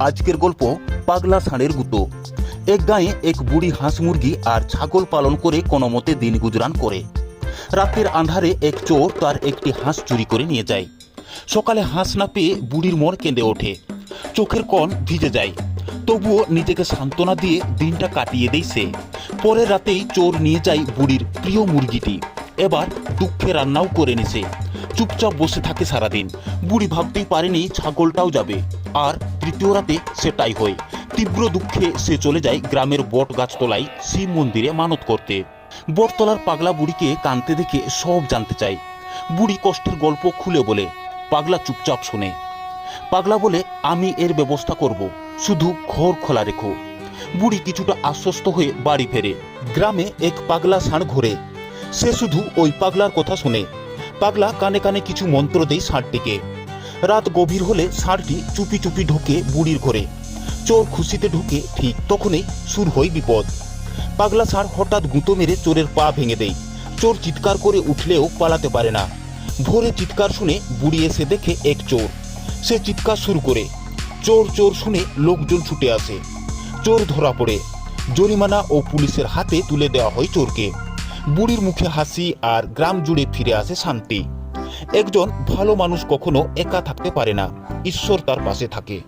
আজকের গল্প পাগলা ষাঁড়ের গুতো এক গাঁয়ে এক বুড়ি হাঁস মুরগি আর ছাগল পালন করে কোনো মতে দিন গুজরান করে। রাতের আন্ধারে এক চোর তার একটি হাঁস চুরি করে নিয়ে যায়। সকালে হাঁস না পেয়ে বুড়ির মন কেঁদে ওঠে। চোখের কণ ভিজে যায়। তবুও নিজেকে সান্ত্বনা দিয়ে দিনটা কাটিয়ে দেয় সে। পরের রাতেই চোর নিয়ে যায় বুড়ির প্রিয় মুরগিটি। এবার দুঃখে রান্নাও করে নিছে। চুপচাপ বসে থাকে সারাদিন। বুড়ি ভাবতেই পারেনি ছাগলটাও যাবে। আর তৃতীয় রাতে সেটাই হয়। তীব্র দুঃখে সে চলে যায় গ্রামের বট গাছতলায় শিব মন্দিরে মানত করতে। বটতলার পাগলা বুড়িকে কানতে দেখে সব জানতে চায়। বুড়ি কষ্টের গল্প খুলে বলে, পাগলা চুপচাপ শোনে। পাগলা বলে, আমি এর ব্যবস্থা করব, শুধু ঘর খোলা রেখো। বুড়ি কিছুটা আশ্বস্ত হয়ে বাড়ি ফেরে। গ্রামে এক পাগলা ষাঁড় ঘোরে। সে শুধু ওই পাগলার কথা শোনে। পাগলা কানে কানে কিছু মন্ত্র দেয় ষাঁড়টিকে। রাত গভীর হলে ষাঁড়টি চুপি চুপি ঢোকে বুড়ির ঘরে। চোর খুশিতে ঢুকে ঠিক তখনই শুরু হয় বিপদ। পাগলা ষাঁড় হঠাৎ গুঁতো মেরে চোরের পা ভেঙে দেয়। চোর চিৎকার করে উঠলেও পালাতে পারে না। ভোরে চিৎকার শুনে বুড়ি এসে দেখে এক চোর। সে চিৎকার শুরু করে। চোর চোর শুনে লোকজন ছুটে আসে। চোর ধরা পড়ে। জরিমানা ও পুলিশের হাতে তুলে দেওয়া হয় চোরকে। বুড়ির মুখে হাসি আর গ্রাম জুড়ে ফিরে আসে শান্তি। একজন ভালো মানুষ কখনো একা থাকতে পারে না। ঈশ্বর তার পাশে থাকে।